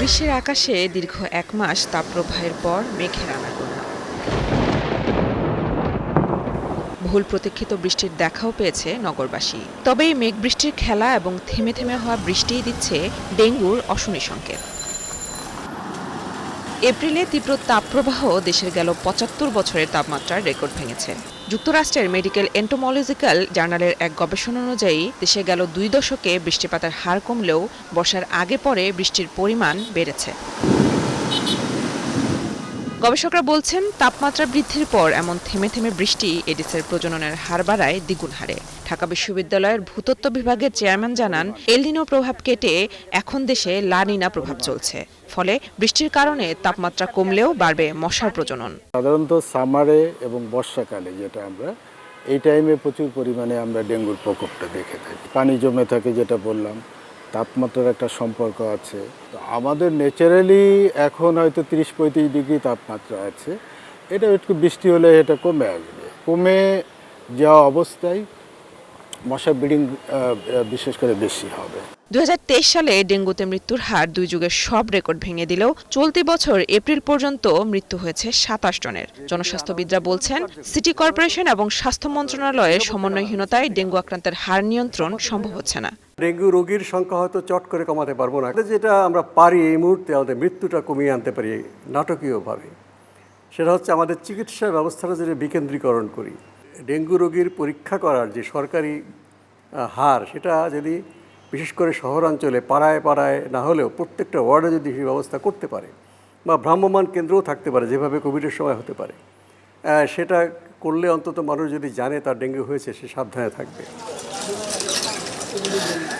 গ্রীষ্মের আকাশে দীর্ঘ এক মাস তাপপ্রবাহের পর মেঘের আনাগোনা। ভুল প্রতীক্ষিত বৃষ্টির দেখাও পেয়েছে নগরবাসী। তবে এই মেঘ বৃষ্টির খেলা এবং থেমে থেমে হওয়া বৃষ্টিই দিচ্ছে ডেঙ্গুর অশনি সংকেত। এপ্রিলে তীব্র তাপপ্রবাহ দেশের গেল পঁচাত্তর বছরের তাপমাত্রার রেকর্ড ভেঙেছে। যুক্তরাষ্ট্রের মেডিকেল এন্টোমোলজিক্যাল জার্নালের এক গবেষণা অনুযায়ী, দেশে গেল দুই দশকে বৃষ্টিপাতের হার কমলেও বর্ষার আগে পরে বৃষ্টির পরিমাণ বেড়েছে। গবেষকরা বলছেন, তাপমাত্রা বৃদ্ধির পর এমন থেমে থেমে বৃষ্টি এডিসের প্রজননের হার বাড়ায় দ্বিগুণ হারে। ঢাকা বিশ্ববিদ্যালয়ের ভূতত্ত্ব বিভাগের চেয়ারম্যান জানান এলনিনো প্রভাব কেটে এখন দেশে লানিনা প্রভাব চলছে। ফলে বৃষ্টির কারণে তাপমাত্রা কমলেও বাড়বে মশার প্রজনন। সাধারণত সামারে এবং বর্ষাকালে যেটা আমরা, এই টাইমে প্রচুর পরিমাণে আমরা ডেঙ্গুর প্রকোপটা দেখে থাকি। পানি জমে থাকে, যেটা বললাম। তাপমাত্রার একটা সম্পর্ক আছে। তো আমাদের ন্যাচারালি এখন হয়তো তিরিশ পঁয়ত্রিশ ডিগ্রি তাপমাত্রা আছে। এটা একটু বৃষ্টি হলে এটা কমে আসবে। কমে যাওয়া অবস্থায় মশা ব্রিডিং বিশেষ করে বেশি হবে। দু সালে ডেঙ্গুতে মৃত্যুর হার দুই যুগের সব রেকর্ড ভেঙে দিলেও চলতি বছর এপ্রিল পর্যন্ত মৃত্যু হয়েছে সাতাশ জনের। জনস্বাস্থ্যবিদরা বলছেন সিটি কর্পোরেশন এবং স্বাস্থ্য মন্ত্রণালয়ের সমন্বয়হীনতায় ডেঙ্গু আক্রান্তের হার নিয়ন্ত্রণ সম্ভব হচ্ছে না। ডেঙ্গু রোগীর সংখ্যা হয়তো চট করে কমাতে পারব না। যেটা আমরা পারি এই মুহূর্তে আমাদের মৃত্যুটা কমিয়ে আনতে পারি নাটকীয়ভাবে। সেটা হচ্ছে আমাদের চিকিৎসা ব্যবস্থাটা যদি বিকেন্দ্রীকরণ করি। ডেঙ্গু রোগীর পরীক্ষা করার যে সরকারি হার, সেটা যদি বিশেষ করে শহরাঞ্চলে পাড়ায় পাড়ায় না হলেও প্রত্যেকটা ওয়ার্ডে যদি সেই ব্যবস্থা করতে পারে বা ভ্রাম্যমাণ কেন্দ্রও থাকতে পারে, যেভাবে কোভিডের সময় হতে পারে সেটা করলে অন্তত মানুষ যদি জানে তার ডেঙ্গু হয়েছে সে সাবধানে থাকবে।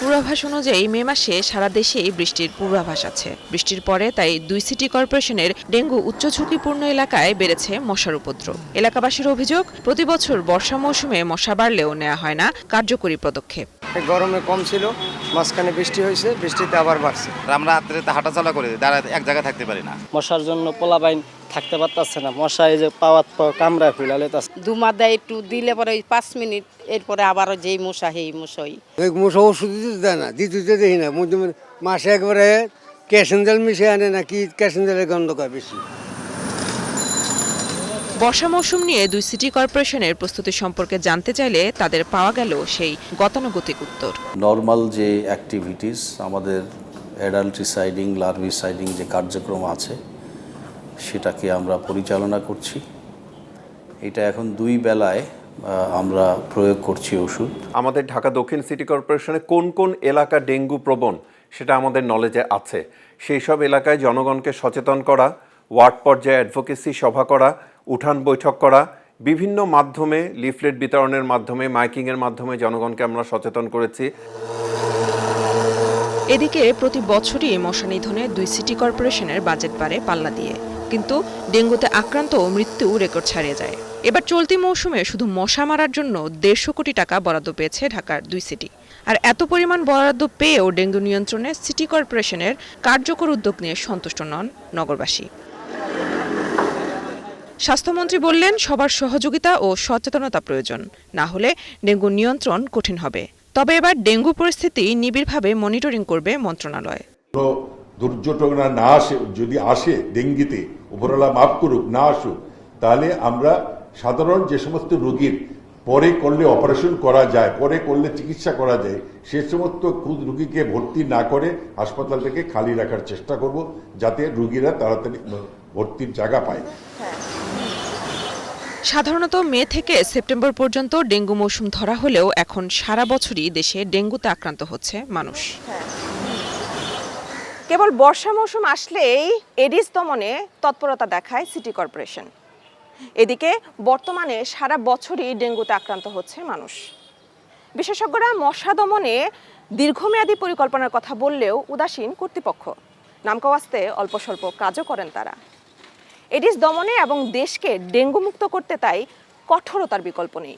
পূর্বাভাস অনুযায়ী মে মাসে সারা দেশেই বৃষ্টির পূর্বাভাস আছে। বৃষ্টির পরে তাই দুই সিটি কর্পোরেশনের ডেঙ্গু উচ্চ ঝুঁকিপূর্ণ এলাকায় বেড়েছে মশার উপদ্রব। এলাকাবাসীর অভিযোগ, প্রতিবছর বর্ষা মৌসুমে মশা বাড়লেও নেওয়া হয় না কার্যকরী পদক্ষেপ। গরমে কম ছিল মাঝখানে বৃষ্টি হয়েছে বৃষ্টিতে আবার বাড়ছে। আমরা রাত্রে হাঁটাচলা করি দাঁড়া এক জায়গায় থাকতে পারি না। মশার জন্য পোলাবাইন থাকতে পারতাছে না। মশা এই যে পাওয়াত পাওয়া কামড়ায় ফিলালে দুমা দেয় একটু দিলে পরে ওই পাঁচ মিনিট এরপরে আবারও যেই মশা সেই মশাই। ওই মশা ওষুধ দিতে দেয় না দিতে দেখি না। মাসে একবারে ক্যাশন তেল মিশে আনে না কি ক্যাশন গন্ধ করে বেশি? বর্ষা মৌসুম নিয়ে দুই সিটি কর্পোরেশনের প্রস্তুতি সম্পর্কে জানতে চাইলে তাদের পাওয়া গেল সেই গতানুগতিক উত্তর। নর্মাল যে অ্যাক্টিভিটিস আমাদের অ্যাডাল্টিসাইডিং লার্ভিসাইডিং যে কার্যক্রম আছে সেটাকে আমরা পরিচালনা করছি। এটা এখন দুই বেলায় আমরা প্রয়োগ করছি ওষুধ। আমাদের ঢাকা দক্ষিণ সিটি কর্পোরেশনে কোন কোন এলাকা ডেঙ্গু প্রবণ সেটা আমাদের নলেজে আছে। সেই সব এলাকায় জনগণকে সচেতন করা ওয়ার্ড পর্যায়ে অ্যাডভোকেসি সভা করা, উঠান বৈঠক করা, বিভিন্ন মাধ্যমে লিফলেট বিতরণের মাধ্যমে, মাইকিংয়ের মাধ্যমে জনগণকে আমরা সচেতন করেছি। এদিকে প্রতি বছরই মশা নিধনে দুই সিটি কর্পোরেশনের বাজেট বাড়ে পাল্লা দিয়ে। কিন্তু ডেঙ্গুতে আক্রান্ত ও মৃত্যু রেকর্ড ছাড়িয়ে যায়। এবার চলতি মৌসুমে শুধু মশা মারার জন্য দেড়শো কোটি টাকা বরাদ্দ পেয়েছে ঢাকার দুই সিটি। আর এত পরিমাণ বরাদ্দ পেয়েও ডেঙ্গু নিয়ন্ত্রণে সিটি কর্পোরেশনের কার্যকর উদ্যোগ নিয়ে সন্তুষ্ট নন নগরবাসী। স্বাস্থ্যমন্ত্রী বললেন সবার সহযোগিতা ও সচেতনতা প্রয়োজন না হলে ডেঙ্গু নিয়ন্ত্রণ কঠিন হবে। তবে এবার ডেঙ্গু পরিস্থিতি নিবিড়ভাবে মনিটরিং করবে মন্ত্রণালয়। দুর্ঘটনা না আসে যদি আসে ডেঙ্গিতে উপরওয়ালা মাফ করুক না আসুক তাহলে আমরা সাধারণ যে সমস্ত রোগীর পরে করলে অপারেশন করা যায় পরে করলে চিকিৎসা করা যায় সে সমস্ত খুদ রুগীকে ভর্তি না করে হাসপাতালটাকে খালি রাখার চেষ্টা করব যাতে রুগীরা তাড়াতাড়ি ভর্তির জায়গা পায়। সাধারণত মে থেকে সেপ্টেম্বর পর্যন্ত ডেঙ্গু মৌসুম ধরা হলেও এখন সারা বছরই দেশে ডেঙ্গুতে আক্রান্ত হচ্ছে মানুষ। কেবল বর্ষা মৌসুম আসলেই এডিস দমনে তৎপরতা দেখায় সিটি কর্পোরেশন। এদিকে বর্তমানে সারা বছরই ডেঙ্গুতে আক্রান্ত হচ্ছে মানুষ। বিশেষজ্ঞরা মশা দমনে দীর্ঘমেয়াদী পরিকল্পনার কথা বললেও উদাসীন কর্তৃপক্ষ। নামকাওয়াস্তে অল্প স্বল্প কাজও করেন তারা। এডিস দমনে এবং দেশকে ডেঙ্গু মুক্ত করতে তাই কঠোরতার বিকল্প নেই।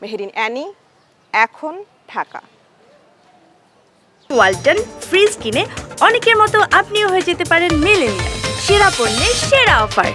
মেহেরিন অ্যানি, এখন ঢাকা। ওয়ালটন ফ্রিজ কিনে অনেকের মতো আপনিও হয়ে যেতে পারেন মেলেনিয়া সেরা পণ্যের সেরা অফার।